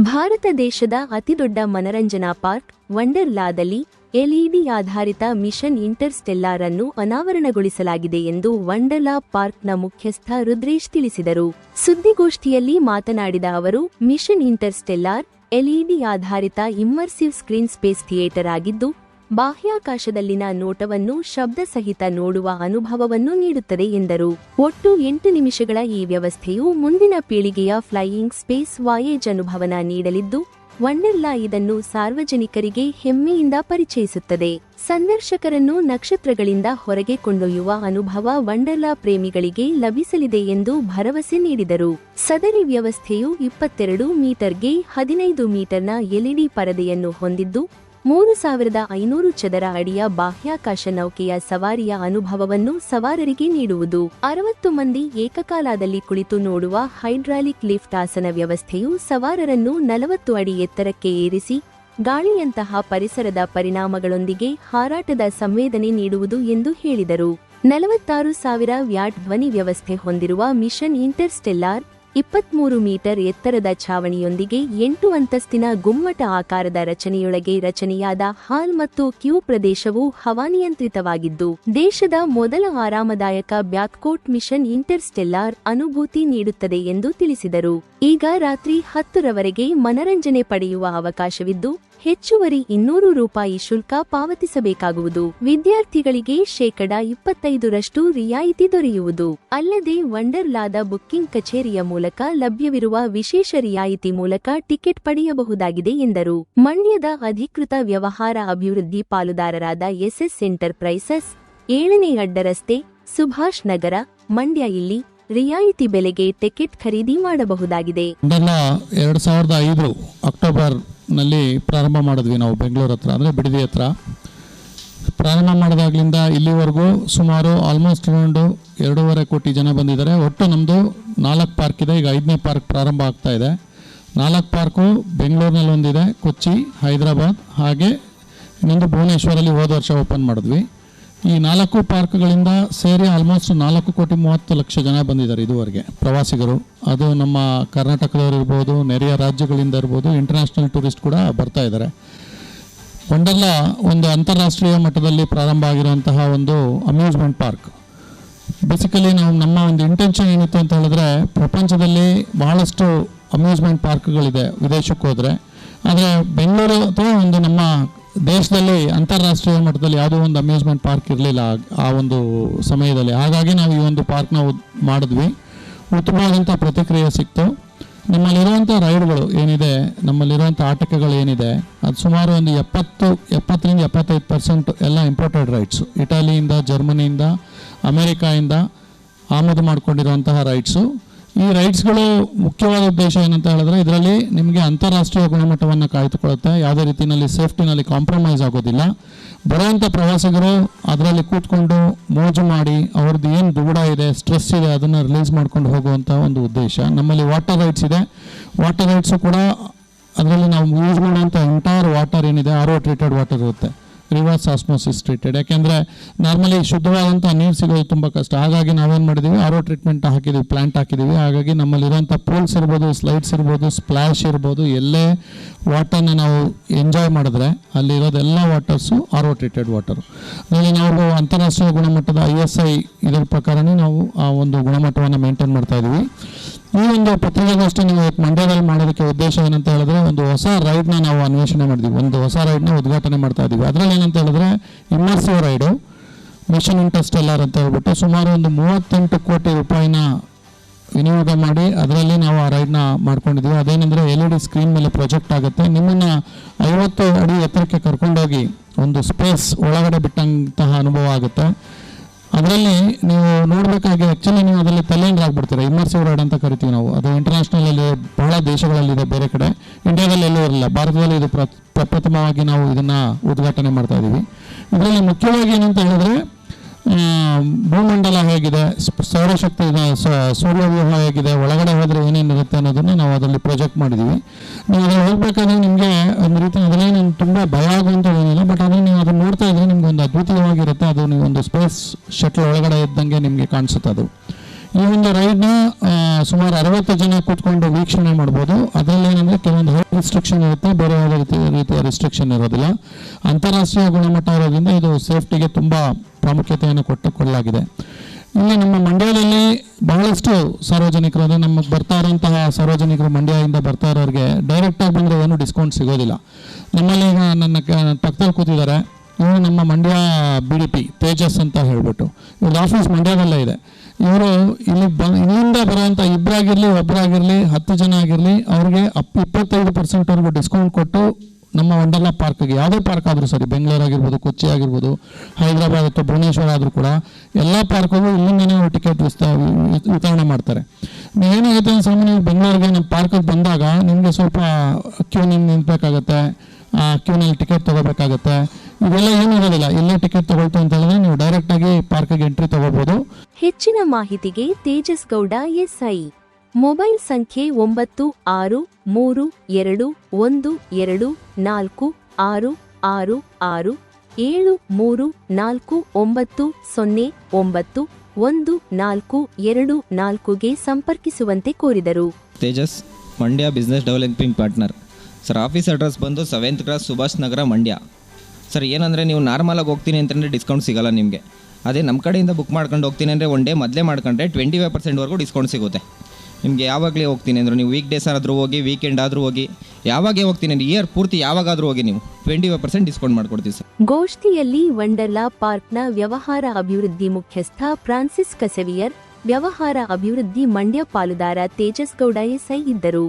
ಭಾರತ ದೇಶದ ಅತಿದೊಡ್ಡ ಮನರಂಜನಾ ಪಾರ್ಕ್ ವಂಡರ್ಲಾದಲ್ಲಿ ಎಲ್ಇಡಿ ಆಧಾರಿತ ಮಿಷನ್ ಇಂಟರ್ಸ್ಟೆಲ್ಲಾರ್ ಅನ್ನು ಅನಾವರಣಗೊಳಿಸಲಾಗಿದೆ ಎಂದು ವಂಡರ್ಲಾ ಪಾರ್ಕ್ನ ಮುಖ್ಯಸ್ಥ ರುದ್ರೇಶ್ ತಿಳಿಸಿದರು. ಸುದ್ದಿಗೋಷ್ಠಿಯಲ್ಲಿ ಮಾತನಾಡಿದ ಅವರು, ಮಿಷನ್ ಇಂಟರ್ಸ್ಟೆಲ್ಲಾರ್ ಎಲ್ಇಡಿ ಆಧಾರಿತ ಇಮ್ಮರ್ಸಿವ್ ಸ್ಕ್ರೀನ್ ಸ್ಪೇಸ್ ಥಿಯೇಟರ್ ಆಗಿದ್ದು ಬಾಹ್ಯಾಕಾಶದಲ್ಲಿನ ನೋಟವನ್ನು ಶಬ್ದ ಸಹಿತ ನೋಡುವ ಅನುಭವವನ್ನು ನೀಡುತ್ತದೆ ಎಂದರು. ಒಟ್ಟು ಎಂಟು ನಿಮಿಷಗಳ ಈ ವ್ಯವಸ್ಥೆಯು ಮುಂದಿನ ಪೀಳಿಗೆಯ ಫ್ಲೈಯಿಂಗ್ ಸ್ಪೇಸ್ ವಾಯೇಜ್ ಅನುಭವನ ನೀಡಲಿದ್ದು ವಂಡರ್ಲಾ ಇದನ್ನು ಸಾರ್ವಜನಿಕರಿಗೆ ಹೆಮ್ಮೆಯಿಂದ ಪರಿಚಯಿಸುತ್ತದೆ. ಸಂದರ್ಶಕರನ್ನು ನಕ್ಷತ್ರಗಳಿಂದ ಹೊರಗೆ ಕೊಂಡೊಯ್ಯುವ ಅನುಭವ ವಂಡರ್ಲಾ ಪ್ರೇಮಿಗಳಿಗೆ ಲಭಿಸಲಿದೆ ಎಂದು ಭರವಸೆ ನೀಡಿದರು. ಸದರಿ ವ್ಯವಸ್ಥೆಯು ಇಪ್ಪತ್ತೆರಡು ಮೀಟರ್ಗೆ ಹದಿನೈದು ಮೀಟರ್ನ ಎಲ್ಇಡಿ ಪರದೆಯನ್ನು ಹೊಂದಿದ್ದು ಮೂರು ಸಾವಿರದ ಐನೂರು ಚದರ ಅಡಿಯ ಬಾಹ್ಯಾಕಾಶ ನೌಕೆಯ ಸವಾರಿಯ ಅನುಭವವನ್ನು ಸವಾರರಿಗೆ ನೀಡುವುದು. ಅರವತ್ತು ಮಂದಿ ಏಕಕಾಲದಲ್ಲಿ ಕುಳಿತು ನೋಡುವ ಹೈಡ್ರಾಲಿಕ್ ಲಿಫ್ಟ್ ಆಸನ ವ್ಯವಸ್ಥೆಯು ಸವಾರರನ್ನು ನಲವತ್ತು ಅಡಿ ಎತ್ತರಕ್ಕೆ ಏರಿಸಿ, ಗಾಳಿಯಂತಹ ಪರಿಸರದ ಪರಿಣಾಮಗಳೊಂದಿಗೆ ಹಾರಾಟದ ಸಂವೇದನೆ ನೀಡುವುದು ಎಂದು ಹೇಳಿದರು. ನಲವತ್ತಾರು ಸಾವಿರ ವ್ಯಾಟ್ ಧ್ವನಿ ವ್ಯವಸ್ಥೆ ಹೊಂದಿರುವ ಮಿಷನ್ ಇಂಟರ್ಸ್ಟೆಲ್ಲಾರ್ ಇಪ್ಪತ್ಮೂರು ಮೀಟರ್ ಎತ್ತರದ ಛಾವಣಿಯೊಂದಿಗೆ ಎಂಟು ಅಂತಸ್ತಿನ ಗುಮ್ಮಟ ಆಕಾರದ ರಚನೆಯೊಳಗೆ ರಚನೆಯಾದ ಹಾಲ್ ಮತ್ತು ಕ್ಯೂ ಪ್ರದೇಶವು ಹವಾನಿಯಂತ್ರಿತವಾಗಿದ್ದು ದೇಶದ ಮೊದಲ ಆರಾಮದಾಯಕ ಬ್ಯಾಕ್ಕೋಟ್ ಮಿಷನ್ ಇಂಟರ್ಸ್ಟೆಲ್ಲಾರ್ ಅನುಭೂತಿ ನೀಡುತ್ತದೆ ಎಂದು ತಿಳಿಸಿದರು. ಈಗ ರಾತ್ರಿ ಹತ್ತರವರೆಗೆ ಮನರಂಜನೆ ಪಡೆಯುವ ಅವಕಾಶವಿದ್ದು ಹೆಚ್ಚುವರಿ ಇನ್ನೂರು ರೂಪಾಯಿ ಶುಲ್ಕ ಪಾವತಿಸಬೇಕಾಗುವುದು. ವಿದ್ಯಾರ್ಥಿಗಳಿಗೆ ಶೇಕಡ ಇಪ್ಪತ್ತೈದರಷ್ಟು ರಿಯಾಯಿತಿ ದೊರೆಯುವುದು. ಅಲ್ಲದೆ ವಂಡರ್ಲಾದ ಬುಕ್ಕಿಂಗ್ ಕಚೇರಿಯ ಮೂಲಕ ಲಭ್ಯವಿರುವ ವಿಶೇಷ ರಿಯಾಯಿತಿ ಮೂಲಕ ಟಿಕೆಟ್ ಪಡೆಯಬಹುದಾಗಿದೆ ಎಂದರು. ಮಂಡ್ಯದ ಅಧಿಕೃತ ವ್ಯವಹಾರ ಅಭಿವೃದ್ಧಿ ಪಾಲುದಾರರಾದ ಎಸ್ಎಸ್ ಎಂಟರ್ಪ್ರೈಸಸ್, ಏಳನೇ ಅಡ್ಡ ರಸ್ತೆ, ಸುಭಾಷ್ ನಗರ, ಮಂಡ್ಯ ಇಲ್ಲಿ ರಿಯಾಯಿತಿ ಬೆಲೆಗೆ ಟಿಕೆಟ್ ಖರೀದಿ ಮಾಡಬಹುದಾಗಿದೆ. ಇದೆಲ್ಲ ಅಕ್ಟೋಬರ್ನಲ್ಲಿ ಪ್ರಾರಂಭ ಮಾಡಿದ್ವಿ ನಾವು ಬೆಂಗಳೂರು ಹತ್ರ, ಅಂದರೆ ಬಿಡದಿ ಹತ್ರ. ಪ್ರಾರಂಭ ಮಾಡಿದಾಗಲಿಂದ ಇಲ್ಲಿವರೆಗೂ ಸುಮಾರು ಆಲ್ಮೋಸ್ಟ್ ಅರೌಂಡು ಎರಡೂವರೆ ಕೋಟಿ ಜನ ಬಂದಿದ್ದಾರೆ. ಒಟ್ಟು ನಮ್ಮದು ನಾಲ್ಕು ಪಾರ್ಕ್ ಇದೆ, ಈಗ ಐದನೇ ಪಾರ್ಕ್ ಪ್ರಾರಂಭ ಆಗ್ತಾ ಇದೆ. ನಾಲ್ಕು ಪಾರ್ಕು ಬೆಂಗಳೂರಿನಲ್ಲಿ ಒಂದಿದೆ ಕೊಚ್ಚಿ, ಹೈದರಾಬಾದ್, ಹಾಗೆ ಇನ್ನೊಂದು ಭುವನೇಶ್ವರಲ್ಲಿ ಹೋದ ವರ್ಷ ಓಪನ್ ಮಾಡಿದ್ವಿ. ಈ ನಾಲ್ಕು ಪಾರ್ಕ್ಗಳಿಂದ ಸೇರಿ ಆಲ್ಮೋಸ್ಟ್ ನಾಲ್ಕು ಕೋಟಿ ಮೂವತ್ತು ಲಕ್ಷ ಜನ ಬಂದಿದ್ದಾರೆ ಇದುವರೆಗೆ ಪ್ರವಾಸಿಗರು. ಅದು ನಮ್ಮ ಕರ್ನಾಟಕದವರು ಇರ್ಬೋದು, ನೆರೆಯ ರಾಜ್ಯಗಳಿಂದ ಇರ್ಬೋದು ಇಂಟರ್ನ್ಯಾಷನಲ್ ಟೂರಿಸ್ಟ್ ಕೂಡ ಬರ್ತಾ ಇದ್ದಾರೆ. ವಂಡರ್ಲಾ ಒಂದು ಅಂತಾರಾಷ್ಟ್ರೀಯ ಮಟ್ಟದಲ್ಲಿ ಪ್ರಾರಂಭ ಆಗಿರುವಂತಹ ಒಂದು ಅಮ್ಯೂಸ್ಮೆಂಟ್ ಪಾರ್ಕ್ ಬೇಸಿಕಲಿ ನಾವು ನಮ್ಮ ಒಂದು ಇಂಟೆನ್ಷನ್ ಏನಿತ್ತು ಅಂತ ಹೇಳಿದ್ರೆ, ಪ್ರಪಂಚದಲ್ಲಿ ಬಹಳಷ್ಟು ಅಮ್ಯೂಸ್ಮೆಂಟ್ ಪಾರ್ಕ್ಗಳಿದೆ ವಿದೇಶಕ್ಕೆ ಹೋದರೆ. ಆದರೆ ಬೆಂಗಳೂರು ಅಥವಾ ಒಂದು ನಮ್ಮ ದೇಶದಲ್ಲಿ, ಅಂತಾರಾಷ್ಟ್ರೀಯ ಮಟ್ಟದಲ್ಲಿ ಯಾವುದೋ ಒಂದು ಅಮ್ಯೂಸ್ಮೆಂಟ್ ಪಾರ್ಕ್ ಇರಲಿಲ್ಲ ಆ ಒಂದು ಸಮಯದಲ್ಲಿ. ಹಾಗಾಗಿ ನಾವು ಈ ಒಂದು ಪಾರ್ಕ್ನ ಮಾಡಿದ್ವಿ. ಉತ್ತಮವಾದಂಥ ಪ್ರತಿಕ್ರಿಯೆ ಸಿಕ್ತು. ನಮ್ಮಲ್ಲಿರುವಂಥ ರೈಡ್ಗಳು ಏನಿದೆ, ನಮ್ಮಲ್ಲಿರುವಂಥ ಆಟಿಕೆಗಳು ಏನಿದೆ, ಅದು ಸುಮಾರು ಒಂದು ಎಪ್ಪತ್ತು, ಎಪ್ಪತ್ತರಿಂದ ಎಪ್ಪತ್ತೈದು ಪರ್ಸೆಂಟ್ ಎಲ್ಲ ಇಂಪೋರ್ಟೆಡ್ ರೈಡ್ಸು ಇಟಾಲಿಯಿಂದ, ಜರ್ಮನಿಯಿಂದ, ಅಮೇರಿಕಾಯಿಂದ ಆಮದು ಮಾಡಿಕೊಂಡಿರುವಂತಹ ರೈಟ್ಸು ಈ ರೈಟ್ಸ್ಗಳು ಮುಖ್ಯವಾದ ಉದ್ದೇಶ ಏನಂತ ಹೇಳಿದ್ರೆ ಇದರಲ್ಲಿ ನಿಮಗೆ ಅಂತಾರಾಷ್ಟ್ರೀಯ ಗುಣಮಟ್ಟವನ್ನು ಕಾಯ್ದುಕೊಳ್ಳುತ್ತೆ. ಯಾವುದೇ ರೀತಿಯಲ್ಲಿ ಸೇಫ್ಟಿನಲ್ಲಿ ಕಾಂಪ್ರಮೈಸ್ ಆಗೋದಿಲ್ಲ. ಬರುವಂಥ ಪ್ರವಾಸಿಗರು ಅದರಲ್ಲಿ ಕೂತ್ಕೊಂಡು ಮೋಜು ಮಾಡಿ ಅವ್ರದ್ದು ಏನು ದುಗುಡ ಇದೆ ಸ್ಟ್ರೆಸ್ ಇದೆ ಅದನ್ನು ರಿಲೀಸ್ ಮಾಡ್ಕೊಂಡು ಹೋಗುವಂಥ ಒಂದು ಉದ್ದೇಶ. ನಮ್ಮಲ್ಲಿ ವಾಟರ್ ರೈಟ್ಸ್ ಇದೆ. ವಾಟರ್ ರೈಟ್ಸು ಕೂಡ ಅದರಲ್ಲಿ ನಾವು ಯೂಸ್ ಮಾಡುವಂಥ ಎಂಟೈರ್ ವಾಟರ್ ಏನಿದೆ ಆರ್ ಟ್ರೀಟೆಡ್ ವಾಟರ್ ಇರುತ್ತೆ. ರಿವರ್ಸ್ ಆಸ್ಮೋಸಿಸ್ ಟ್ರೀಟೆಡ್ ಯಾಕೆಂದರೆ ನಾರ್ಮಲಿ ಶುದ್ಧವಾದಂಥ ನೀರು ಸಿಗೋದು ತುಂಬ ಕಷ್ಟ. ಹಾಗಾಗಿ ನಾವೇನು ಮಾಡಿದ್ದೀವಿ ಆರೋ ಟ್ರೀಟ್ಮೆಂಟ್ ಹಾಕಿದ್ದೀವಿ ಪ್ಲಾಂಟ್ ಹಾಕಿದ್ದೀವಿ ಹಾಗಾಗಿ ನಮ್ಮಲ್ಲಿರೋಂಥ ಪೂಲ್ಸ್ ಇರ್ಬೋದು ಸ್ಲೈಡ್ಸ್ ಇರ್ಬೋದು ಸ್ಪ್ಲಾಶ್ ಇರ್ಬೋದು, ಎಲ್ಲೇ ವಾಟರ್ನ ನಾವು ಎಂಜಾಯ್ ಮಾಡಿದ್ರೆ ಅಲ್ಲಿರೋದೆಲ್ಲ ವಾಟರ್ಸು ಆರೋ ಟ್ರೀಟೆಡ್ ವಾಟರು ಅದರಲ್ಲಿ ನಾವು ಅಂತಾರಾಷ್ಟ್ರೀಯ ಗುಣಮಟ್ಟದ ಐ ಎಸ್ ಐ ಇದರ ಪ್ರಕಾರನೇ ನಾವು ಆ ಒಂದು ಗುಣಮಟ್ಟವನ್ನು ಮೇಂಟೈನ್ ಮಾಡ್ತಾ ಇದ್ದೀವಿ ಈ ಒಂದು ಪತ್ರಿಕಾಗೋಷ್ಠಿ ನೀವು ಮಂಡ್ಯದಲ್ಲಿ ಮಾಡೋದಕ್ಕೆ ಉದ್ದೇಶ ಏನಂತ ಹೇಳಿದ್ರೆ ಒಂದು ಹೊಸ ರೈಡ್ನ ನಾವು ಅನ್ವೇಷಣೆ ಮಾಡಿದ್ವಿ. ಒಂದು ಹೊಸ ರೈಡ್ನ ಉದ್ಘಾಟನೆ ಮಾಡ್ತಾ ಇದ್ದೀವಿ ಅದರಲ್ಲಿ ಏನಂತ ಹೇಳಿದ್ರೆ ಇಮರ್ಸಿವ್ ರೈಡು ಮಿಷನ್ ಇಂಟರ್ಸ್ಟೆಲ್ಲರ್ ಅಂತ ಹೇಳ್ಬಿಟ್ಟು ಸುಮಾರು ಒಂದು ಮೂವತ್ತೆಂಟು ಕೋಟಿ ರೂಪಾಯಿನ ವಿನಿಯೋಗ ಮಾಡಿ ಅದರಲ್ಲಿ ನಾವು ಆ ರೈಡ್ನ ಮಾಡ್ಕೊಂಡಿದ್ದೀವಿ ಅದೇನೆಂದರೆ ಎಲ್ ಇ ಡಿ ಸ್ಕ್ರೀನ್ ಮೇಲೆ ಪ್ರೊಜೆಕ್ಟ್ ಆಗುತ್ತೆ. ನಿಮ್ಮನ್ನು ಐವತ್ತು ಅಡಿ ಎತ್ತರಕ್ಕೆ ಕರ್ಕೊಂಡೋಗಿ ಒಂದು ಸ್ಪೇಸ್ ಒಳಗಡೆ ಬಿಟ್ಟಂತಹ ಅನುಭವ ಆಗುತ್ತೆ. ಅದರಲ್ಲಿ ನೀವು ನೋಡಬೇಕಾಗಿ ಆ್ಯಕ್ಚುಲಿ ನೀವು ಅದರಲ್ಲಿ ತಲ್ಲೀನರಾಗ್ಬಿಡ್ತೀರ ಇಮರ್ಸಿವ್ ರೈಡ್ ಅಂತ ಕರಿತೀವಿ ನಾವು. ಅದು ಇಂಟರ್ನ್ಯಾಷನಲಲ್ಲಿ ಬಹಳ ದೇಶಗಳಲ್ಲಿದೆ ಬೇರೆ ಕಡೆ. ಇಂಡಿಯಾದಲ್ಲಿ ಎಲ್ಲೂ ಇರಲ್ಲ. ಭಾರತದಲ್ಲಿ ಇದು ಪ್ರ- ಪ್ರಪ್ರಥಮವಾಗಿ ನಾವು ಇದನ್ನು ಉದ್ಘಾಟನೆ ಮಾಡ್ತಾ ಇದ್ದೀವಿ ಇದರಲ್ಲಿ ಮುಖ್ಯವಾಗಿ ಏನಂತ ಹೇಳಿದ್ರೆ ಭೂಮಂಡಲ ಹೇಗಿದೆ? ಸೌರಶಕ್ತಿ ಸೂರ್ಯವ್ಯೂಹ ಹೇಗಿದೆ, ಒಳಗಡೆ ಹೋದರೆ ಏನೇನಿರುತ್ತೆ ಅನ್ನೋದನ್ನು ನಾವು ಅದರಲ್ಲಿ ಪ್ರೊಜೆಕ್ಟ್ ಮಾಡಿದ್ದೀವಿ ನೀವು ಅದ್ರಲ್ಲಿ ಹೋಗ್ಬೇಕಾದ್ರೆ ನಿಮಗೆ ಒಂದು ರೀತಿ ಅದರಲ್ಲಿ ತುಂಬ ಭಯ ಆಗುವಂಥದ್ದು ಏನಿಲ್ಲ ಬಟ್ ಅದನ್ನು ನೀವು ಅದನ್ನು ನೋಡ್ತಾ ಇದ್ರೆ ನಿಮ್ಗೆ ಒಂದು ಅದ್ಭುತವಾಗಿರುತ್ತೆ. ಅದು ನೀವು ಒಂದು ಸ್ಪೇಸ್ ಶಟ್ಲ್ ಒಳಗಡೆ ಇದ್ದಂಗೆ ನಿಮಗೆ ಕಾಣಿಸುತ್ತೆ ಅದು. ಈ ಒಂದು ನ ಸುಮಾರು ಅರವತ್ತು ಜನ ಕೂತ್ಕೊಂಡು ವೀಕ್ಷಣೆ ಮಾಡ್ಬೋದು. ಅದರಲ್ಲಿ ಏನಂದ್ರೆ ಕೆಲವೊಂದು ಹೆಲ್ತ್ ರಿಸ್ಟ್ರಿಕ್ಷನ್ ಇರುತ್ತೆ. ಬೇರೆ ಯಾವುದೇ ರೀತಿ ರೀತಿಯ ರಿಸ್ಟ್ರಿಕ್ಷನ್ ಇರೋದಿಲ್ಲ. ಅಂತಾರಾಷ್ಟ್ರೀಯ ಗುಣಮಟ್ಟ ಇರೋದ್ರಿಂದ ಇದು ಸೇಫ್ಟಿಗೆ ತುಂಬ ಪ್ರಾಮುಖ್ಯತೆಯನ್ನು ಕೊಟ್ಟು ಕೊಡಲಾಗಿದೆ ಇಲ್ಲಿ ನಮ್ಮ ಮಂಡ್ಯದಲ್ಲಿ ಬಹಳಷ್ಟು ಸಾರ್ವಜನಿಕರು, ಅಂದರೆ ನಮಗೆ ಬರ್ತಾ ಇರೋಂತಹ ಸಾರ್ವಜನಿಕರು ಮಂಡ್ಯದಿಂದ ಬರ್ತಾ ಇರೋರಿಗೆ ಡೈರೆಕ್ಟಾಗಿ ಬಂದರೆ ಏನು ಡಿಸ್ಕೌಂಟ್ ಸಿಗೋದಿಲ್ಲ. ನಮ್ಮಲ್ಲಿ ಈಗ ನನ್ನ ಪಕ್ಕದಲ್ಲಿ ಕೂತಿದ್ದಾರೆ. ಇವರು ನಮ್ಮ Mandya B D P Tejas ಅಂತ ಹೇಳ್ಬಿಟ್ಟು. ಇವ್ರದ್ದು ಆಫೀಸ್ ಮಂಡ್ಯದಲ್ಲೇ ಇದೆ. ಇವರು ಇಲ್ಲಿ ಬ, ಇಲ್ಲಿಂದ ಬರುವಂಥ ಇಬ್ಬರಾಗಿರಲಿ ಒಬ್ಬರಾಗಿರಲಿ ಹತ್ತು ಜನ ಆಗಿರಲಿ, ಅವ್ರಿಗೆ ಅಪ್ ಇಪ್ಪತ್ತೈದು ಪರ್ಸೆಂಟ್ವರೆಗೂ ಡಿಸ್ಕೌಂಟ್ ಕೊಟ್ಟು ನಮ್ಮ ವಂಡರ್ಲಾ ಪಾರ್ಕ್ಗೆ ಯಾವುದೇ ಪಾರ್ಕ್ ಆದರೂ ಸರಿ, ಬೆಂಗಳೂರು ಆಗಿರ್ಬೋದು, ಕೊಚ್ಚಿ ಆಗಿರ್ಬೋದು, ಹೈದರಾಬಾದ್ ಅಥವಾ ಭುವನೇಶ್ವರ ಆದರೂ ಕೂಡ ಎಲ್ಲ ಪಾರ್ಕ್ಗೂ ಇಲ್ಲಿಂದನೇ ಅವ್ರು ಟಿಕೆಟ್ ವಿಸ್ತ ವಿತರಣೆ ಮಾಡ್ತಾರೆ. ಏನಾಗುತ್ತೆ ಅಂದರೆ ಸ್ವಾಮಿ, ನೀವು ಬೆಂಗಳೂರಿಗೆ ನಮ್ಮ ಪಾರ್ಕಿಗೆ ಬಂದಾಗ ನಿಮಗೆ ಸ್ವಲ್ಪ ಕ್ಯೂ ನಿಂಗೆ ನಿಂತಬೇಕಾಗತ್ತೆ ಕ್ಯೂನಲ್ಲಿ ಟಿಕೆಟ್ ತೊಗೋಬೇಕಾಗತ್ತೆ ಇವೆಲ್ಲ ಏನೂ ಇರೋದಿಲ್ಲ. ಇಲ್ಲೇ ಟಿಕೆಟ್ ತಗೊಳ್ತು ಅಂತ ಹೇಳಿದ್ರೆ ನೀವು ಡೈರೆಕ್ಟಾಗಿ ಪಾರ್ಕಿಗೆ ಎಂಟ್ರಿ ತಗೋಬಹುದು ಹೆಚ್ಚಿನ ಮಾಹಿತಿಗೆ ತೇಜಸ್ ಗೌಡ ಎಸ್ಐ. ಮೊಬೈಲ್ ಸಂಖ್ಯೆ ಒಂಬತ್ತು ಆರು ಮೂರು ಎರಡು ಒಂದು ಎರಡು ನಾಲ್ಕು ಆರು ಆರು ಆರು ಏಳು ಮೂರು ನಾಲ್ಕು ಒಂಬತ್ತು ಸೊನ್ನೆ ಒಂಬತ್ತು ಒಂದು ನಾಲ್ಕು ಎರಡು ನಾಲ್ಕುಗೆ ಸಂಪರ್ಕಿಸುವಂತೆ ಕೋರಿದರು. Tejas Mandya business developing partner. Sir office address ಬಂದು seventh cross Subhash Nagar Mandya. Sir, ಏನಂದರೆ ನೀವು ನಾರ್ಮಲಾಗಿ ಹೋಗ್ತೀನಿ ಅಂತಂದರೆ ಡಿಸ್ಕೌಂಟ್ ಸಿಗಲ್ಲ ನಿಮಗೆ. ಅದೇ ನಮ್ಮ ಕಡೆಯಿಂದ ಬುಕ್ ಮಾಡ್ಕೊಂಡು ಹೋಗ್ತೀನಿ ಅಂದರೆ ಒನ್ ಡೇ ಮೊದಲೇ ಮಾಡ್ಕೊಂಡ್ರೆ ಟ್ವೆಂಟಿ ಫೈವ್ ಪರ್ಸೆಂಟ್ವರೆಗೂ ಡಿಸ್ಕೌಂಟ್ ಸಿಗುತ್ತೆ. ನಿಮಗೆ ಯಾವಾಗಲೇ ಹೋಗ್ತೀನಿ ಅಂದ್ರೆ ನೀವು ವೀಕ್ ಡೇಸ್ ಆದರೂ ಹೋಗಿ ವೀಕೆಂಡ್ ಆದರೂ ಹೋಗಿ, ಯಾವಾಗೇ ಹೋಗ್ತೀನಿ ಅಂದರೆ ಇಯರ್ ಪೂರ್ತಿ ಯಾವಾಗಾದರೂ ಹೋಗಿ ನೀವು ಟ್ವೆಂಟಿ ಫೈವ್ ಪರ್ಸೆಂಟ್ ಡಿಸ್ಕೌಂಟ್ ಮಾಡ್ಕೊಡ್ತೀವಿ ಸರ್. ಗೋಷ್ಠಿಯಲ್ಲಿ ವಂಡರ್ಲಾ ಪಾರ್ಕ್ನ ವ್ಯವಹಾರ ಅಭಿವೃದ್ಧಿ ಮುಖ್ಯಸ್ಥ ಫ್ರಾನ್ಸಿಸ್ ಕಸವಿಯರ್, ವ್ಯವಹಾರ ಅಭಿವೃದ್ಧಿ ಮಂಡ್ಯ ಪಾಲುದಾರ ತೇಜಸ್ ಗೌಡ ಎಸ್ಐ ಇದ್ದರು.